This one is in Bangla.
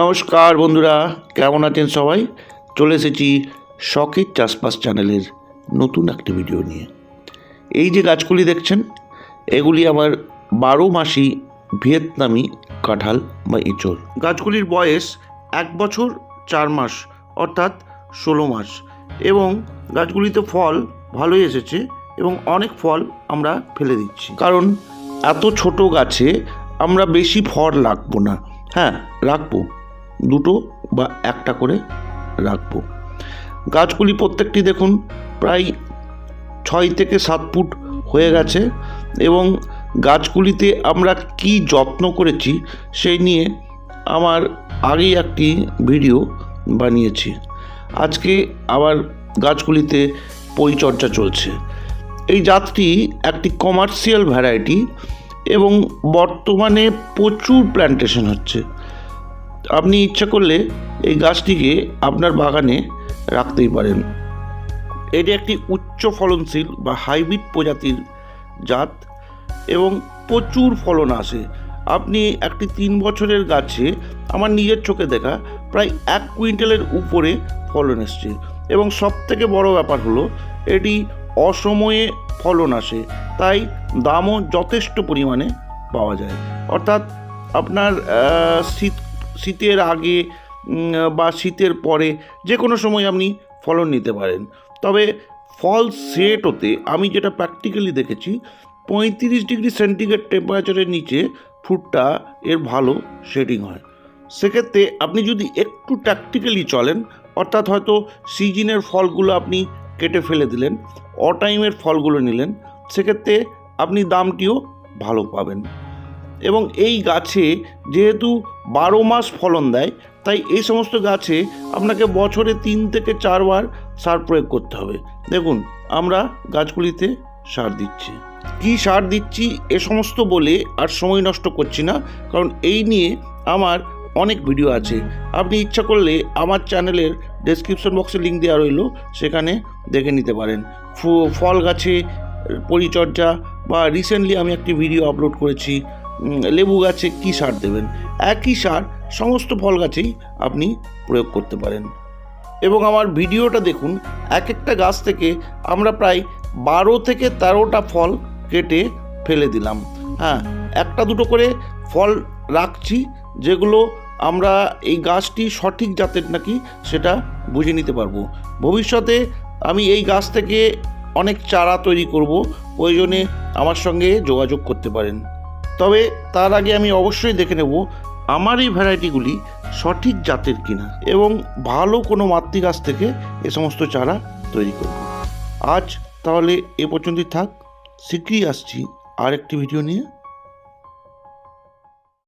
নমস্কার বন্ধুরা, কেমন আছেন সবাই? চলে এসেছি শখের চাষবাস চ্যানেলের নতুন একটি ভিডিও নিয়ে। এই যে গাছগুলি দেখছেন, এগুলি আমার বারো মাসি ভিয়েতনামি কাঁঠাল বা এঁচড় গাছগুলির বয়স এক বছর চার মাস, অর্থাৎ ষোলো মাস। এবং গাছগুলিতে ফল ভালোই এসেছে এবং অনেক ফল আমরা ফেলে দিচ্ছি। কারণ এত ছোট গাছে আমরা বেশি ফল রাখব না। হ্যাঁ রাখব। দুটো বা একটা করে রাখব। গাছগুলি প্রত্যেকটি দেখুন প্রায় ছয় থেকে সাত ফুট হয়ে গেছে এবং গাছগুলিতে আমরা কি যত্ন করেছি সেই নিয়ে আমার আগেই একটি ভিডিও বানিয়েছি। আজকে আবার গাছগুলিতে পরিচর্যা চলছে। এই জাতটি একটি কমার্শিয়াল ভ্যারাইটি এবং বর্তমানে প্রচুর প্ল্যান্টেশন হচ্ছে। আপনি ইচ্ছা করলে এই গাছটিকে আপনার বাগানে রাখতেই পারেন। এটি একটি উচ্চ ফলনশীল বা হাইব্রিড প্রজাতির জাত এবং প্রচুর ফলন আসে। আপনি একটি তিন বছরের গাছে আমার নিজের চোখে দেখা প্রায় এক কুইন্টালের উপরে ফলন এসছে এবং সব থেকে বড় ব্যাপার হলো এটি অসময়ে ফলন আসে, তাই দামও যথেষ্ট পরিমাণে পাওয়া যায়। অর্থাৎ আপনার শীত শীতের আগে বা শীতের পরে যে কোনো সময় আপনি ফলন নিতে পারেন। তবে ফল সেট হতে আমি যেটা প্র্যাকটিক্যালি দেখেছি, পঁয়ত্রিশ ডিগ্রি সেন্টিগ্রেড টেম্পারেচারের নিচে ফ্রুটটা এর ভালো শেডিং হয়। সেক্ষেত্রে আপনি যদি একটু ট্যাকটিক্যালি চলেন, অর্থাৎ হয়তো সিজনের ফলগুলো আপনি কেটে ফেলে দিলেন অটাইমের ফলগুলো নিলেন, সেক্ষেত্রে আপনি দামটিও ভালো পাবেন। এবং এই গাছে যেহেতু বারো মাস ফলন দেয়, তাই এই সমস্ত গাছে আপনাকে বছরে তিন থেকে চারবার সার প্রয়োগ করতে হবে। দেখুন, আমরা গাছগুলিতে সার দিচ্ছি। কি সার দিচ্ছি এ সমস্ত বলে আর সময় নষ্ট করছি না, কারণ এই নিয়ে আমার অনেক ভিডিও আছে। আপনি ইচ্ছা করলে আমার চ্যানেলের ডেসক্রিপশন বক্সে লিঙ্ক দেওয়া রইল, সেখানে দেখে নিতে পারেন। ফল গাছে পরিচর্যা বা রিসেন্টলি আমি একটি ভিডিও আপলোড করেছি লেবু গাছে কী সার দেবেন? একই সার সমস্ত ফল গাছেই আপনি প্রয়োগ করতে পারেন। এবং আমার ভিডিওটা দেখুন এক একটা গাছ থেকে আমরা প্রায় বারো থেকে তেরোটা ফল কেটে ফেলে দিলাম। হ্যাঁ একটা দুটো করে ফল রাখছি, যেগুলো আমরা এই গাছটি সঠিক জাতের নাকি সেটা বুঝে নিতে পারব। ভবিষ্যতে আমি এই গাছ থেকে অনেক চারা তৈরি করব প্রয়োজনে আমার সঙ্গে যোগাযোগ করতে পারেন। তবে তার আগে আমি অবশ্যই দেখে নেব আমার এই ভ্যারাইটিগুলি সঠিক জাতের কিনা এবং ভালো কোনো মাতৃ গাছ থেকে এ সমস্ত চারা তৈরি করব। আজ তাহলে এ পর্যন্তই থাক। শীঘ্রই আসছি আর একটি ভিডিও নিয়ে।